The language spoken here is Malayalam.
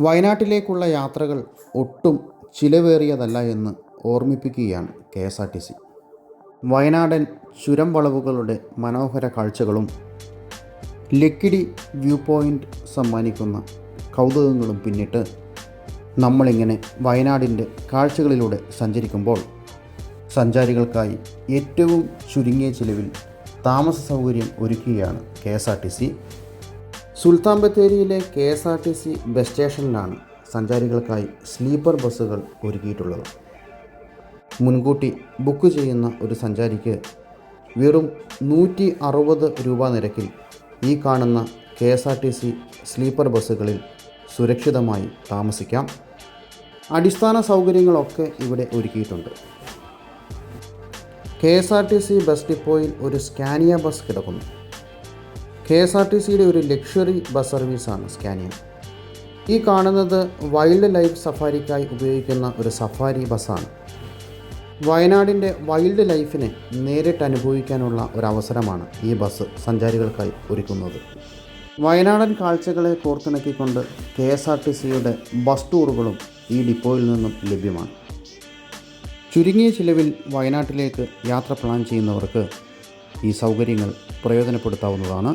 വയനാട്ടിലേക്കുള്ള യാത്രകൾ ഒട്ടും ചിലവേറിയതല്ല എന്ന് ഓർമ്മിപ്പിക്കുകയാണ് K S R T C. വയനാടൻ ചുരം വളവുകളുടെ മനോഹര കാഴ്ചകളും ലക്കിടി വ്യൂ പോയിന്റ് സമ്മാനിക്കുന്ന കൗതുകങ്ങളും പിന്നിട്ട് നമ്മളിങ്ങനെ വയനാടിന്റെ കാഴ്ചകളിലൂടെ സഞ്ചരിക്കുമ്പോൾ സഞ്ചാരികൾക്കായി ഏറ്റവും ചുരുങ്ങിയ ചിലവിൽ താമസ സൗകര്യം ഒരുക്കുകയാണ് K S R T C. സുൽത്താൻ ബത്തേരിയിലെ K S R T C bus സ്റ്റേഷനിലാണ് സഞ്ചാരികൾക്കായി സ്ലീപ്പർ ബസ്സുകൾ ഒരുക്കിയിട്ടുള്ളത്. മുൻകൂട്ടി ബുക്ക് ചെയ്യുന്ന ഒരു സഞ്ചാരിക്ക് വെറും നൂറ്റി അറുപത് രൂപ നിരക്കിൽ ഈ കാണുന്ന K S R T C sleeper ബസ്സുകളിൽ സുരക്ഷിതമായി താമസിക്കാം. അടിസ്ഥാന സൗകര്യങ്ങളൊക്കെ ഇവിടെ ഒരുക്കിയിട്ടുണ്ട്. K S R T C bus ഡിപ്പോയിൽ ഒരു സ്കാനിയ ബസ് കിടക്കുന്നു. കെ എസ് ആർ ടി സിയുടെ ഒരു ലക്ഷറി ബസ് സർവീസാണ് സ്കാനിയ ഈ കാണുന്നത് വൈൽഡ് ലൈഫ് സഫാരിക്കായി ഉപയോഗിക്കുന്ന ഒരു സഫാരി ബസ്സാണ്. വയനാടിന്റെ വൈൽഡ് ലൈഫിനെ നേരിട്ട് അനുഭവിക്കാനുള്ള ഒരു അവസരമാണ് ഈ ബസ് സഞ്ചാരികൾക്കായി ഒരുക്കുന്നത്. വയനാടൻ കാഴ്ചകളെ കോർത്തിണക്കിക്കൊണ്ട് കെ എസ് ആർ ടി സിയുടെ ബസ് ടൂറുകളും ഈ ഡിപ്പോയിൽ നിന്നും ലഭ്യമാണ്. ചുരുങ്ങിയ ചിലവിൽ വയനാട്ടിലേക്ക് യാത്ര പ്ലാൻ ചെയ്യുന്നവർക്ക് ഈ സൗകര്യങ്ങൾ പ്രയോജനപ്പെടുത്താവുന്നതാണ്